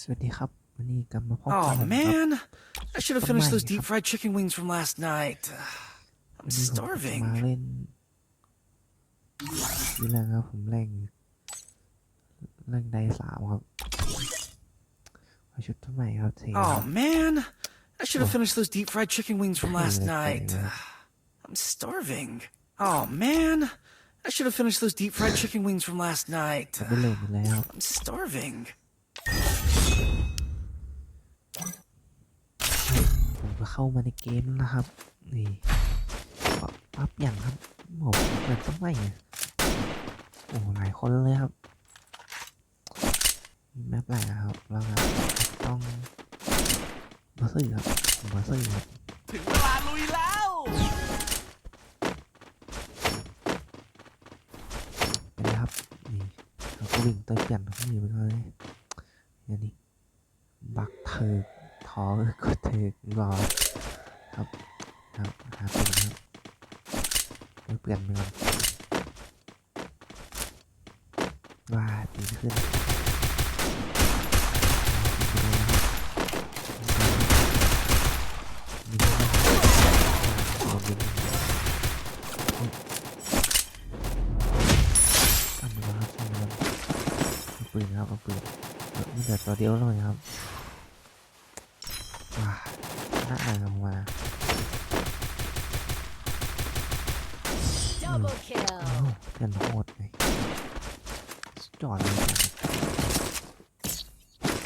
สวัสดีครับ วันนี้กลับมาพบกับ Oh ผมครับ man, I should have finished those Come on, deep fried chicken wings from last night. I'm วันนี้ผมจะมา starving. เล่นนี่แหละครับผมเล่นเล่นได้สามครับเอาชุดตัวใหม่ครับเทครั Oh บ man, I should have finished those deep fried chicken wings from last Okay, night. yeah. I'm starving. Oh man, I should have finished those deep fried chicken wings from last night. ไม่เล่นอีกแล้ว I'm starving. เข้ามาในเกมแล้วนะครับ นี่ปรับปรับอย่างครับผมเปิดตัวใหม่อะโอ้หลายคนเลยครับมีแมปหลายอะครับแล้วก็ต้องมาซื้อครับผมมาซื้อครับถึงเวลาลุยแล้วเป็นไงครับนี่เราก็วิ่งเตยเปลี่ยนที่อยู่ไปเลยอย่างนี้บักเถิก ท้องก็เถิกรอครับครับหาตัวนครับเปลี่ยนไปก่อนว่าดีขึ้นเอาปืนครับเอาปืนเออมีแต่ตัวเดียวเลยครับว้า น่าอ่านออกมาเอ้าเพื่อนโหดเลยสุดยอดเลย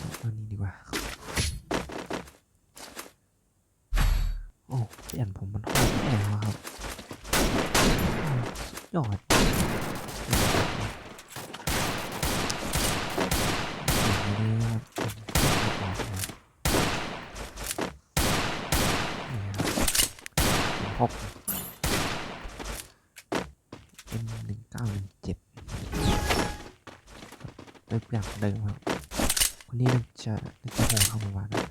จังเอานี่ดีกว่า โอ้เปลี่ยนผมมันโหดแน่วครับโอ้สุด ยอดพบเป็นหนึ่งเก้าหนึ่งเจ็ดเริ่มอย่างเดิมครับวันนี้น่าจะน่าจะโหดเข้ามาว่านะ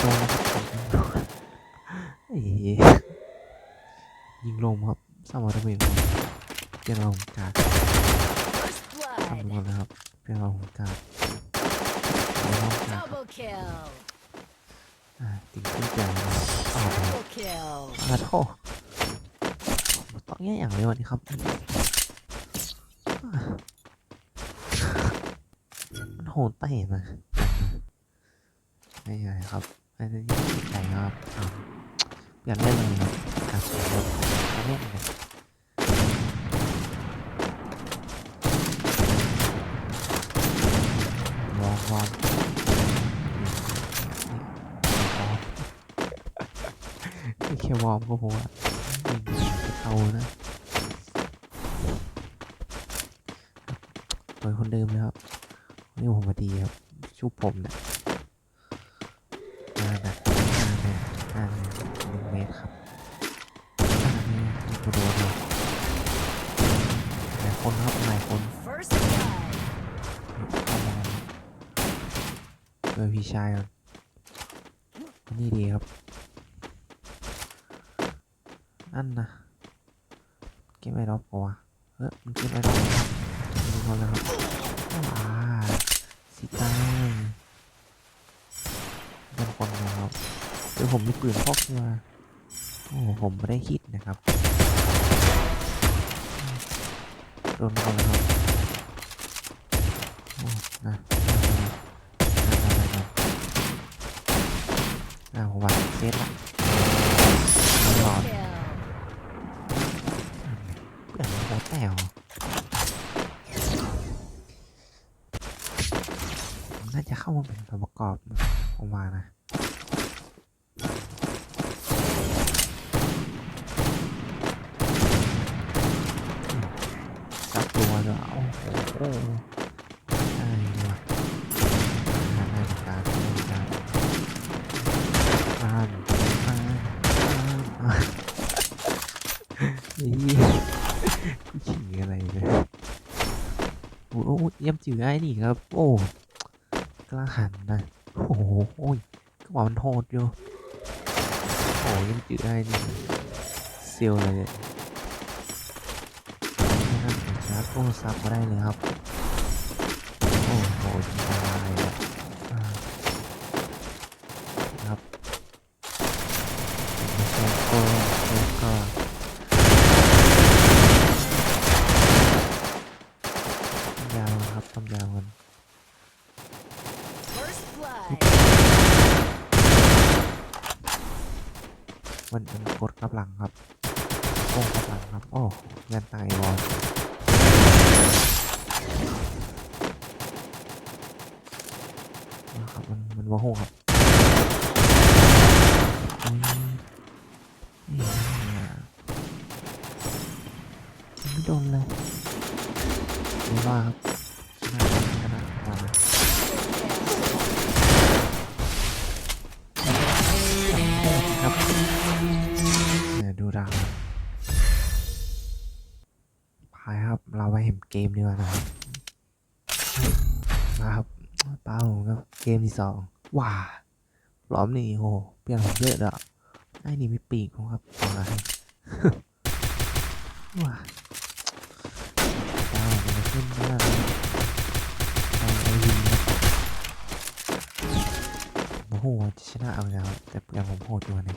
โดนนะครับเอ้ยยิงลมครับสามารถทำเองเจ้าเราของการ First ทำหม blood. ดนะครับเป็นเราของการเป็นเราของการ Double kill. อ่า ติดขึ้นใจนะครับต่อไป Triple kill. อาโทต้องแง่อย่างเลยวันนี้ครับมันโหดเตะนะไม่ใช่ครับไม่ได้ยิงใจครับเปลี่ยนเล่นเลยครับอะเปลี่ยนเล่นเล่นเลยวอร์มวอร์มนี่แค่วอร์มก็พออะยิงจะเอานะโดยคนเดิมเลยครับนี่ผมมาดีครับชุบผมเนี่ยมาแบบมาเนี่ยมาเนี่ยหนึ่งเมตรครับมาเนี่ยมีกระโดดเลยหลายคนครับหลายคนเข้ามาโดยพี่ชายก่อนนี่ดีครับ อันนะเก็บไว้รอบกว่าเออมันเก็บไว้รอบมีคนแล้วครับว้าสิตายเป็นคนนะครับคือผมมีปืนพกมาโอ้ผมไม่ได้คิดนะครับโดนคนแล้วครับโอ้นะอ่าผมว่าเซตละไม่รอด Kill. เพื่อนโคตรแตวน่าจะเข้ามาเป็นตัวประกอบผมว่านะสักตัวเดียว โอ้โหได้ว่ะงานได้กันได้เหมือนกันอ่านอ่านอ่านอ่านนี่ขิงอะไรเลยโอ้โหเยี่ยมจือไอ้นี่ครับ โอ้กล้าหันนะโอ้โหโอ้ยก็บอกมันโหดอยู่โอ้ยเยี่ยมจือไอ้นี่เซียวเลยน โอ้ซับมาได้เลยครับ โอ้โหตายครับโล้วก็แล้วก็ยาวครับทำยาวกันมันเป็นกดกำลังครับโอ้กำลังครับ โอ้ยันตายวอน มันมันโมโหครับไม่โดนเลยไม่ว่าครับชนะชนะมาครับเนี่ยดูดังพายครับ เราไปเห็นเกมดีกว่านะครับมาครับเป้าครับ เกมที่สองว้าล้อมนี่โอ้โหเปลี่ยนผมเยอะเลยอะไอ้นี่มีปีกครับมาว้าดาวมันขึ้นมากดาวไอวินครับโอ้โหจะชนะเอาแล้วแต่ยังผมโหดอยู่นี่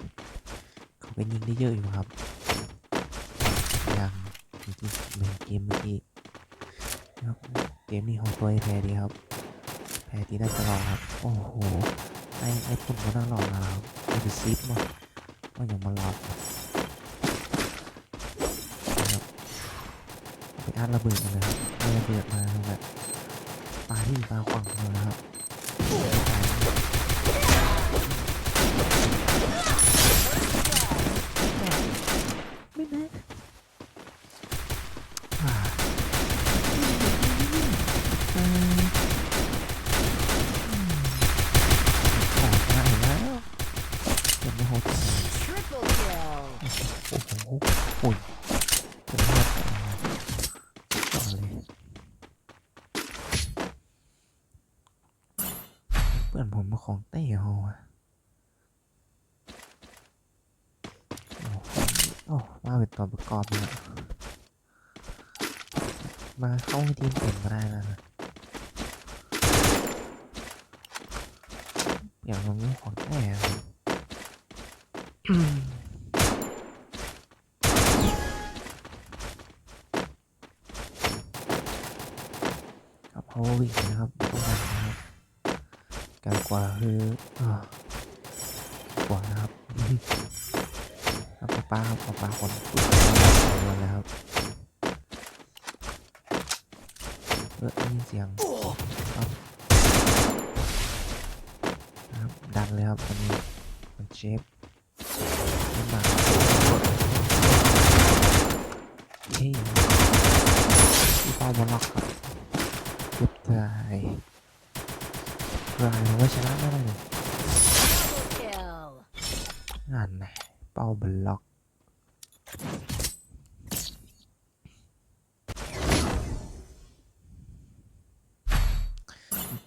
เขาก็ยิงได้เยอะอยู่ครับยังจริงๆเกมเมื่อกี้ครับเกมนี้ของตัวแพ้ดีครับ แพ้ที่ได้ตลอดครับ โอ้โห ไอ้ไอ้ปุ่นก็น่าหลอกนะครับไอ้ซิปมาว่าอย่างมาหลอกครับนรับไปอัดระเบิดมาเลยครับอาระเบิดมาแบบปลาที่ปาขวางมานะครับไม่นะอ่าเออ ขอได้แล้วยังไม่โหด Triple kill. โอ้โหโอ้ยเป็นภาพต่อเลยเพื่อนผมมาของเต้เฮาอะโอ้มาเป็นตัวประกอบเลยมาเข้าทีมเต็มก็ได้แล้วนะอย่างเราไม่ของแต้อะ กับ พาววิ่งนะครับต้องการนะครับการกว่าคืออ่ากว่านะครับครับป้าป้าครับป้าป้าคนพูดกันแล้วครับเออได้ยินเสียงครับนะครับดันเลยครับมันนี้มันเชฟมันมาเฮ้ยที่ป้าบอลล็อกครับเก็บได้ รายว่าชนะไม่ได้เลย Triple kill. งานไหนเป้าบล็อก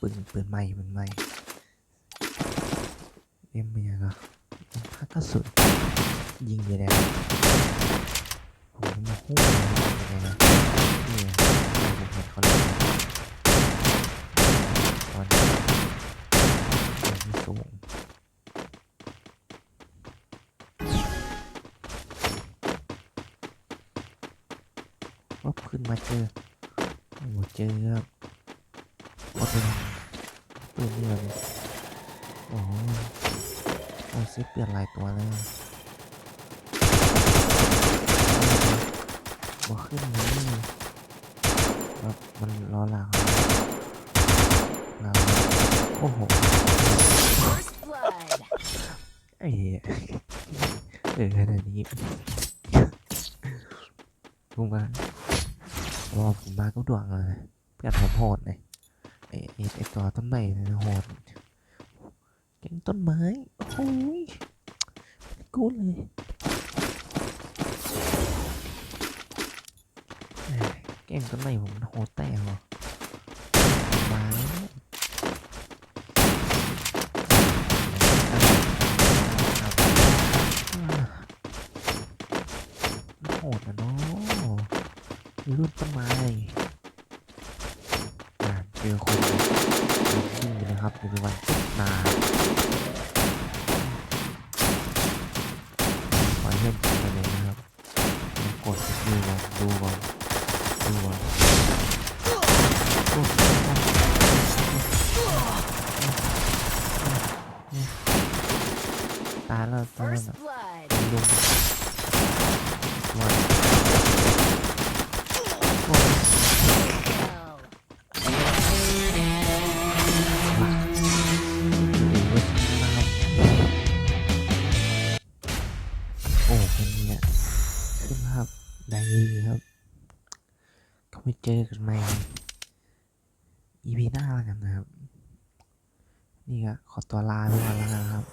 ปืนปืนใหม่ปืนใหม่เอ็มเป็นยังไงมันพักกระสุนยิงอยู่แล้วผมมาหู้ยังไงนะนี่ไงผมเห็นเขาเล่นตอนนี้ มันสูงวับขึ้นมาเจอโอ้เจอครับว่าเป็นปืนนี่เลยโอ้โหโอ้ซิปเปลี่ยนหลายตัวเลยมาขึ้นเลยแบบมันล้อหลัง หลังโอ้โห First blood. ไอ้เหี้ยเออขนาดนี้ผมมาพอผมมาก็ดวงเลยเพื่อนผมโหดเลยไอ้ไอ้ไอ้ตัวต้นไม้เนยโหดเก่งต้นไม้โอ้ยกูดเลยแหม่เก่งต้นไม้ผมมันโหดแต่หรอไม้มันโหดนะเนาะรุ่นต้นไม้อ่าเจอคนยิ่งนะครับในวันนาขอให้เพื่อนกินไปเลยนะครับกดดูก่อนดูก่อนดูก่อนตายแล้วตายแล้วลุง โอ้เป็นเนี่ยขึ้นครับได้ครับก็ไปเจอกันใหม่ EP หน้าแล้วกันนะครับ นี่ก็ขอตัวลาไปก่อนแล้วกันครับ